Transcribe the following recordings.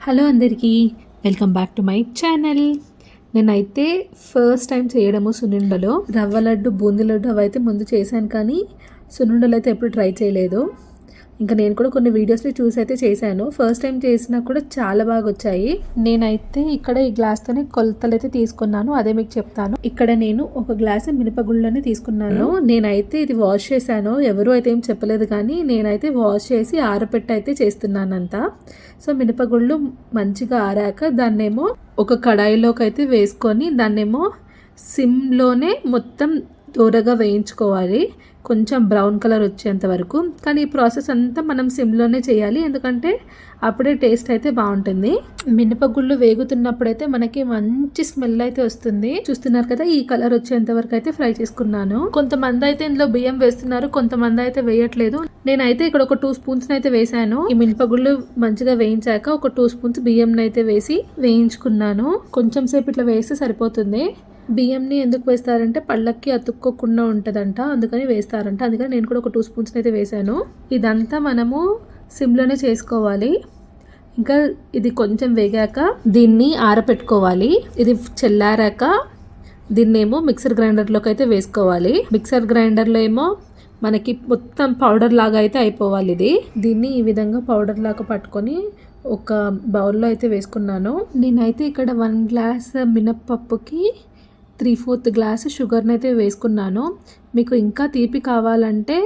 Hello అందరికీ welcome back to my channel. నేనైతే first time చేయడము సున్నుండలో. రవ్వ లడ్డు బూందీ లడ్డు అవైతే ముందు చేశాను కానీ సున్నుండలు అయితే ఎప్పుడు ట్రై చేయలేదు. ఇంకా నేను కూడా కొన్ని వీడియోస్ని చూసి అయితే చేశాను. ఫస్ట్ టైం చేసినా కూడా చాలా బాగా వచ్చాయి. నేనైతే ఇక్కడ ఈ గ్లాస్తోనే కొలతలు అయితే తీసుకున్నాను. అదే మీకు చెప్తాను. ఇక్కడ నేను ఒక గ్లాస్ మినపగుళ్ళని తీసుకున్నాను. నేనైతే ఇది వాష్ చేశాను. ఎవరు అయితే ఏం చెప్పలేదు కానీ నేనైతే వాష్ చేసి ఆరపెట్టి అయితే చేస్తున్నాను అంతా సో మినపగుళ్ళు మంచిగా ఆరాక దాన్నేమో ఒక కడాయిలోకి అయితే వేసుకొని దాన్నేమో సిమ్లోనే మొత్తం దూరగా వేయించుకోవాలి. కొంచెం బ్రౌన్ కలర్ వచ్చేంత వరకు. కానీ ఈ ప్రాసెస్ అంతా మనం సిమ్లోనే చేయాలి. ఎందుకంటే అప్పుడే టేస్ట్ అయితే బాగుంటుంది. మినపగుళ్ళు వేగుతున్నప్పుడైతే మనకి మంచి స్మెల్ అయితే వస్తుంది. చూస్తున్నారు కదా ఈ కలర్ వచ్చేంత వరకు అయితే ఫ్రై చేసుకున్నాను. కొంతమంది అయితే ఇందులో బియ్యం వేస్తున్నారు. కొంతమంది అయితే వేయట్లేదు. నేనైతే ఇక్కడ ఒక టూ స్పూన్స్ అయితే వేసాను ఈ మినపగుళ్ళు మంచిగా వేయించాక ఒక టూ స్పూన్స్ బియ్యం అయితే వేసి వేయించుకున్నాను. కొంచెం సేపు ఇట్లా వేస్తే సరిపోతుంది. బియ్యంని ఎందుకు వేస్తారంటే పళ్ళకి అతుక్కోకుండా ఉంటుందంట అందుకని వేస్తారంట. అందుకని నేను కూడా ఒక టూ స్పూన్స్ అయితే వేసాను ఇదంతా మనము సిమ్లోనే చేసుకోవాలి. ఇంకా ఇది కొంచెం వేగాక దీన్ని ఆరపెట్టుకోవాలి. ఇది చల్లారాక దీన్నేమో మిక్సర్ గ్రైండర్లోకి అయితే వేసుకోవాలి. మిక్సర్ గ్రైండర్లో ఏమో మనకి మొత్తం పౌడర్ లాగా అయితే అయిపోవాలి ఇది. దీన్ని ఈ విధంగా పౌడర్ లాగా పట్టుకొని ఒక బౌల్లో అయితే వేసుకున్నాను. నేనైతే ఇక్కడ వన్ గ్లాస్ మినప్పప్పుకి త్రీ ఫోర్త్ గ్లాస్ షుగర్ని అయితే వేసుకున్నాను. మీకు ఇంకా తీపి కావాలంటే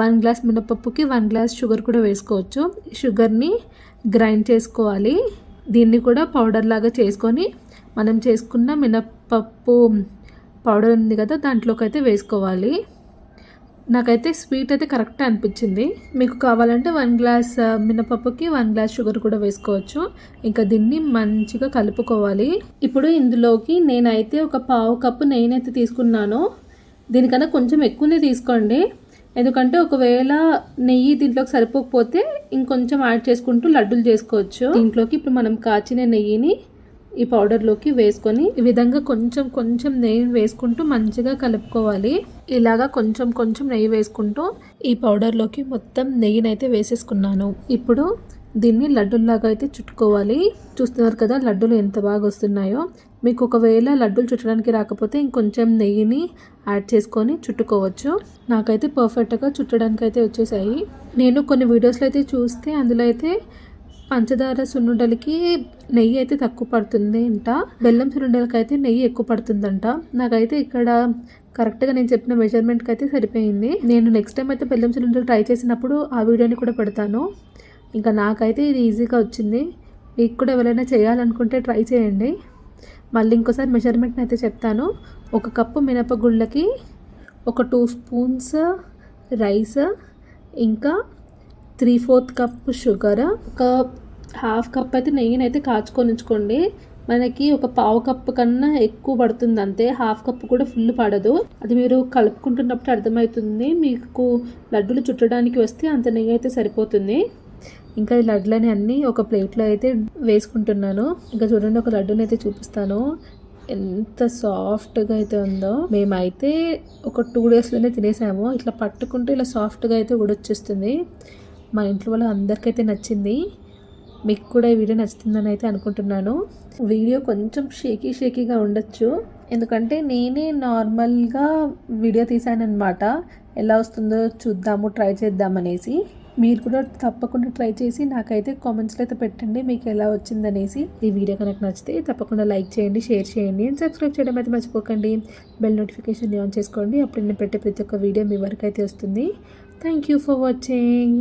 వన్ గ్లాస్ మినపప్పుకి వన్ గ్లాస్ షుగర్ కూడా వేసుకోవచ్చు. షుగర్ని గ్రైండ్ చేసుకోవాలి. దీన్ని కూడా పౌడర్ లాగా చేసుకొని మనం చేసుకున్న మినపప్పు పౌడర్ ఉంది కదా దాంట్లోకి అయితే వేసుకోవాలి. నాకైతే స్వీట్ అయితే కరెక్ట్ అనిపించింది. మీకు కావాలంటే వన్ గ్లాస్ మినపప్పుకి వన్ గ్లాస్ షుగర్ కూడా వేసుకోవచ్చు. ఇంకా దీన్ని మంచిగా కలుపుకోవాలి. ఇప్పుడు ఇందులోకి నేనైతే ఒక పావు కప్పు నెయ్యినైతే తీసుకున్నాను. దీనికన్నా కొంచెం ఎక్కువనే తీసుకోండి. ఎందుకంటే ఒకవేళ నెయ్యి దీంట్లోకి సరిపోకపోతే ఇంకొంచెం యాడ్ చేసుకుంటూ లడ్డూలు చేసుకోవచ్చు. దీంట్లోకి ఇప్పుడు మనం కాచిన నెయ్యిని ఈ పౌడర్లోకి వేసుకొని ఈ విధంగా కొంచెం కొంచెం నెయ్యి వేసుకుంటూ మంచిగా కలుపుకోవాలి. ఇలాగా కొంచెం కొంచెం నెయ్యి వేసుకుంటూ ఈ పౌడర్లోకి మొత్తం నెయ్యిని అయితే వేసేసుకున్నాను. ఇప్పుడు దీన్ని లడ్డూల్లాగా అయితే చుట్టుకోవాలి. చూస్తున్నారు కదా లడ్డూలు ఎంత బాగా వస్తున్నాయో. మీకు ఒకవేళ లడ్డూలు చుట్టడానికి రాకపోతే ఇంకొంచెం నెయ్యిని యాడ్ చేసుకొని చుట్టుకోవచ్చు. నాకైతే పర్ఫెక్ట్గా చుట్టడానికి అయితే వచ్చేసాయి. నేను కొన్ని వీడియోస్లో అయితే చూస్తే అందులో అయితే పంచదార సున్నుండలకి నెయ్యి అయితే తక్కువ పడుతుంది అంట. బెల్లం సున్నుండలకి అయితే నెయ్యి ఎక్కువ పడుతుందంట. నాకైతే ఇక్కడ కరెక్ట్గా నేను చెప్పిన మెజర్మెంట్కి అయితే సరిపోయింది. నేను నెక్స్ట్ టైం అయితే బెల్లం సున్నుండలు ట్రై చేసినప్పుడు ఆ వీడియోని కూడా పెడతాను. ఇంకా నాకైతే ఇది ఈజీగా వచ్చింది. మీకు కూడా ఎవరైనా చేయాలనుకుంటే ట్రై చేయండి. మళ్ళీ ఇంకోసారి మెజర్మెంట్ని అయితే చెప్తాను. ఒక కప్పు మినపగుళ్ళకి ఒక టూ స్పూన్స్ రైస్ ఇంకా త్రీ ఫోర్త్ కప్ షుగర్ ఒక హాఫ్ కప్ అయితే నెయ్యిని అయితే కాచుకొని ఉంచుకోండి మనకి ఒక పావు కప్పు కన్నా ఎక్కువ పడుతుంది అంతే. హాఫ్ కప్ కూడా ఫుల్ పడదు. అది మీరు కలుపుకుంటున్నప్పుడు అర్థమవుతుంది. మీకు లడ్డూలు చుట్టడానికి వస్తే అంత నెయ్యి అయితే సరిపోతుంది. ఇంకా ఈ లడ్లని అన్నీ ఒక ప్లేట్లో అయితే వేసుకుంటున్నాను. ఇంకా చూడండి ఒక లడ్డుని అయితే చూపిస్తాను. ఎంత సాఫ్ట్గా అయితే ఉందో. మేమైతే ఒక టూ డేస్లోనే తినేసాము. ఇట్లా పట్టుకుంటే ఇలా సాఫ్ట్గా అయితే ఉడొచ్చేస్తుంది మా ఇంట్లో వాళ్ళ అందరికైతే నచ్చింది. మీకు కూడా ఈ వీడియో నచ్చుతుందని అయితే అనుకుంటున్నాను. వీడియో కొంచెం షేకీ షేకీగా ఉండొచ్చు. ఎందుకంటే నేనే నార్మల్గా వీడియో తీసానమాట ఎలా వస్తుందో చూద్దాము ట్రై చేద్దామనేసి మీరు కూడా తప్పకుండా ట్రై చేసి నాకైతే కామెంట్స్లో అయితే పెట్టండి మీకు ఎలా వచ్చిందనేసి ఈ వీడియో కనుక నచ్చితే తప్పకుండా లైక్ చేయండి షేర్ చేయండి అండ్ సబ్స్క్రైబ్ చేయడం అయితే మర్చిపోకండి. బెల్ నోటిఫికేషన్ ఆన్ చేసుకోండి. అప్పుడు నేను పెట్టే ప్రతి ఒక్క వీడియో మీ వరకు అయితే వస్తుంది. Thank you for watching